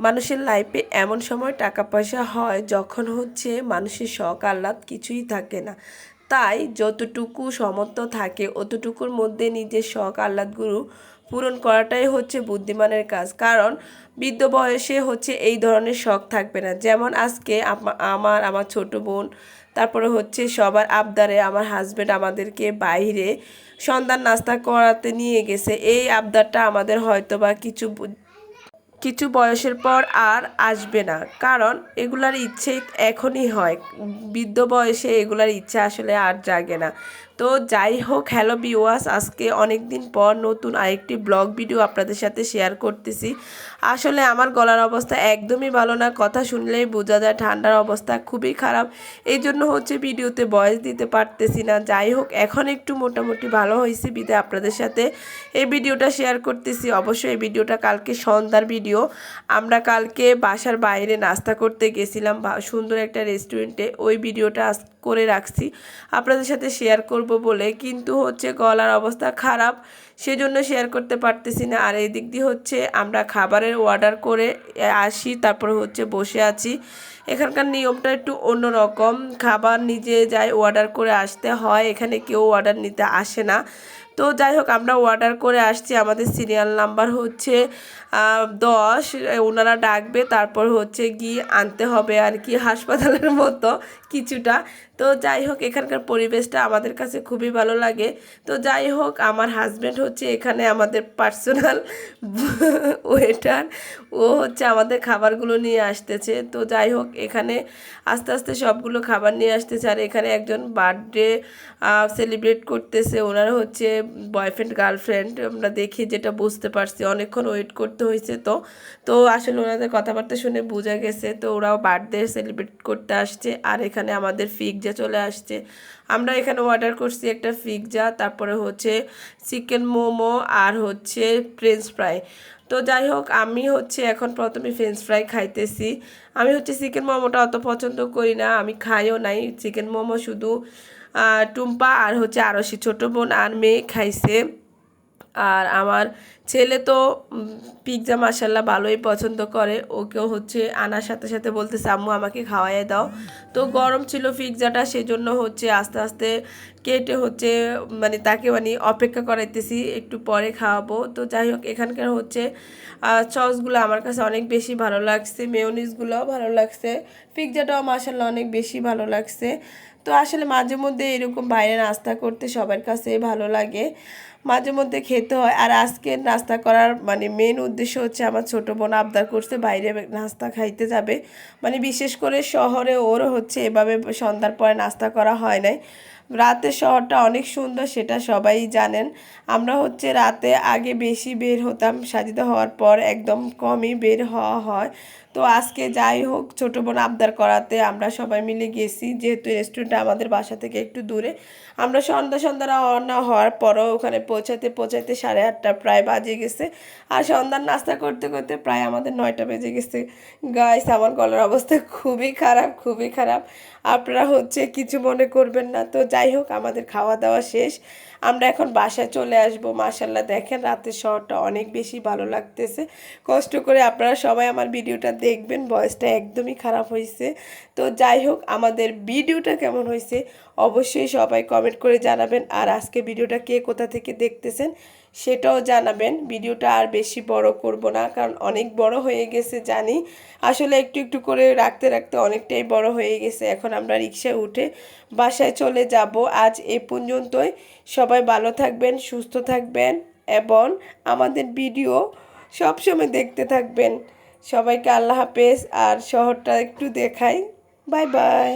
মানুষের লাইফে এমন সময় টাকা পয়সা হয় যখন হচ্ছে মানুষের শখ, আহ্লাদ কিছুই থাকে না। তাই যতটুকু সমর্থ থাকে, অতটুকুর মধ্যে নিজের শখ আহ্লাদগুলো পূরণ করাটাই হচ্ছে বুদ্ধিমানের কাজ। কারণ বৃদ্ধ বয়সে হচ্ছে এই ধরনের শখ থাকবে না। যেমন আজকে আমার আমার ছোট বোন, তারপরে হচ্ছে সবার আবদারে আমার হাজব্যান্ড আমাদেরকে বাইরে সন্ধ্যার নাস্তা করাতে নিয়ে গেছে। এই আবদারটা আমাদের হয়তো বা কিছু কিছু বয়সের পর আর আসবে না। কারণ এগুলার ইচ্ছে এখনই হয়। বৃদ্ধ বয়সে এগুলার ইচ্ছা আসলে আর জাগে না। তো যাই হোক হ্যালো বিওয়াস আজকে অনেক দিন পর নতুন আরেকটি ব্লগ ভিডিও আপনাদের সাথে শেয়ার করতেছি। আসলে আমার গলার অবস্থা একদমই ভালো না, কথা শুনলেই বোঝা যায় ঠান্ডার অবস্থা খুবই খারাপ। এই জন্য হচ্ছে ভিডিওতে বয়স দিতে পারতেছি না। যাই হোক, এখন একটু মোটামুটি ভালো হয়েছে বিদে আপনাদের সাথে। এই ভিডিওটা শেয়ার করতেছি, অবশ্যই এই ভিডিওটা কালকে সন্ধ্যার ভিডিও আমরা কালকে বাসার বাইরে নাস্তা করতে গেছিলাম সুন্দর একটা রেস্টুরেন্টে ওই ভিডিওটা করে রাখছি। আপনাদের সাথে শেয়ার করব বলে, কিন্তু হচ্ছে গলার অবস্থা খারাপ, সেজন্য শেয়ার করতে পারতেছি না। আর এই দিক দিয়ে হচ্ছে আমরা খাবারের অর্ডার করে আসি, তারপরে হচ্ছে বসে আছি। এখানকার নিয়মটা একটু অন্যরকম খাবার নিজে যায় অর্ডার করে আসতে হয়, এখানে কেউ অর্ডার নিতে আসে না। তো যাই হোক, আমরা অর্ডার করে আসছি। আমাদের সিরিয়াল নাম্বার হচ্ছে দশ। ওনারা ডাকবে, তারপর হচ্ছে গিয়ে আনতে হবে আর কি হাসপাতালের মতো কিছুটা। তো যাই হোক, এখানকার পরিবেশটা আমাদের কাছে খুবই ভালো লাগে। তো যাই হোক, আমার হাজব্যান্ড হচ্ছে এখানে আমাদের পার্সোনাল ওয়েটার ও হচ্ছে আমাদের খাবারগুলো নিয়ে আসতেছে। তো যাই হোক, এখানে আস্তে আস্তে সবগুলো খাবার নিয়ে আসতেছে। আর এখানে একজন বার্থডে সেলিব্রেট করতেছে। ওনারা হচ্ছে বয়ফ্রেন্ড গার্লফ্রেন্ড আমরা দেখি যেটা বুঝতে পারছি, অনেকক্ষণ ওয়েট করতে হয়েছে তো। তো আসলে ওনাদের কথাবার্তা শুনে বোঝা গেছে, তো ওরাও বার্থডে সেলিব্রেট করতে আসছে, আর এখানে আমাদের ফিকজা চলে আসছে। আমরা এখানে অর্ডার করছি একটা ফিকজা, তারপরে হচ্ছে চিকেন মোমো আর হচ্ছে ফ্রেঞ্চ ফ্রাই তো যাই হোক, আমি হচ্ছে এখন প্রথমে ফ্রেঞ্চ ফ্রাই খাইতেছি। আমি হচ্ছে চিকেন মোমোটা অত পছন্দ করি না, আমি খাইও নাই। চিকেন মোমো শুধু টুম্পা আর হচ্ছে আরসি ছোটো বোন আর মেয়ে খাইছে। আর আমার ছেলে তো পিৎজা মাসাল্লাহ ভালোই পছন্দ করে। ওকেও হচ্ছে আনার সাথে সাথে বলতে আম্মু, আমাকে খাওয়াইয়ে দাও। তো গরম ছিল পিৎজাটা সেজন্য হচ্ছে আস্তে আস্তে কেটে হচ্ছে মানে তাকে মানে অপেক্ষা করাইতেছি, একটু পরে খাওয়াবো। তো যাই হোক, এখানকার হচ্ছে সসগুলো আমার কাছে অনেক বেশি ভালো লাগছে মেয়নিজগুলোও ভালো লাগছে পিৎজাটাও মাসাল্লাহ অনেক বেশি ভালো লাগছে। তো আসলে মাঝে মধ্যে এরকম বাইরে নাস্তা করতে সবার কাছে ভালো লাগে। মাঝে মধ্যে খেতে হয়। আর আজকে নাস্তা করার মানে মেন উদ্দেশ্য হচ্ছে আমার ছোটো বোন আবদার করছে বাইরে নাস্তা খাইতে যাবে। মানে বিশেষ করে শহরে ওর হচ্ছে এভাবে সন্ধ্যার পরে নাস্তা করা হয় নাই। রাতের শহরটা অনেক সুন্দর, সেটা সবাই জানেন। আমরা হচ্ছে রাতে আগে বেশি বের হতাম সাজিদা হওয়ার পর একদম কমই বের হওয়া হয়। তো আজকে যাই হোক, ছোটো বোন আবদার করাতে আমরা সবাই মিলে গেছি, যেহেতু রেস্টুরেন্টটা আমাদের বাসা থেকে একটু দূরে। আমরা সন্ধ্যা সন্ধ্যা রওনা হওয়ার পরও ওখানে পৌঁছাতে পৌঁছাতে সাড়ে আটটা প্রায় বাজে গেছে। আর সন্ধ্যার নাস্তা করতে করতে প্রায় আমাদের নয়টা বেজে গেছে। গাইস আমার গলার অবস্থা খুবই খারাপ খুবই খারাপ। আপনারা হচ্ছে কিছু মনে করবেন না। তো যাই হোক, আমাদের খাওয়া দাওয়া শেষ। আমরা এখন বাসায় চলে আসব। মাশাল্লাহ দেখেন রাতের শহরটা অনেক বেশি ভালো লাগতেছে। কষ্ট করে আপনারা সবাই আমার ভিডিওটা দেখবেন। বয়সটা একদমই খারাপ হয়েছে। তো যাই হোক, আমাদের ভিডিওটা কেমন হয়েছে অবশ্যই সবাই কমেন্ট করে জানাবেন। আর আজকে ভিডিওটা কে কোথা থেকে দেখতেছেন সেটাও জানাবেন। ভিডিওটা আর বেশি বড় করব না, কারণ অনেক বড় হয়ে গেছে জানি। আসলে একটু একটু করে রাখতে রাখতে অনেকটাই বড় হয়ে গেছে। এখন আমরা রিক্সায় উঠে বাসায় চলে যাব। আজ এ পর্যন্তই। সবাই ভালো থাকবেন, সুস্থ থাকবেন এবং আমাদের ভিডিও সবসময় দেখতে থাকবেন। সবাইকে আল্লাহ হাফেজ। আর শহরটা একটু দেখাই। Bye bye.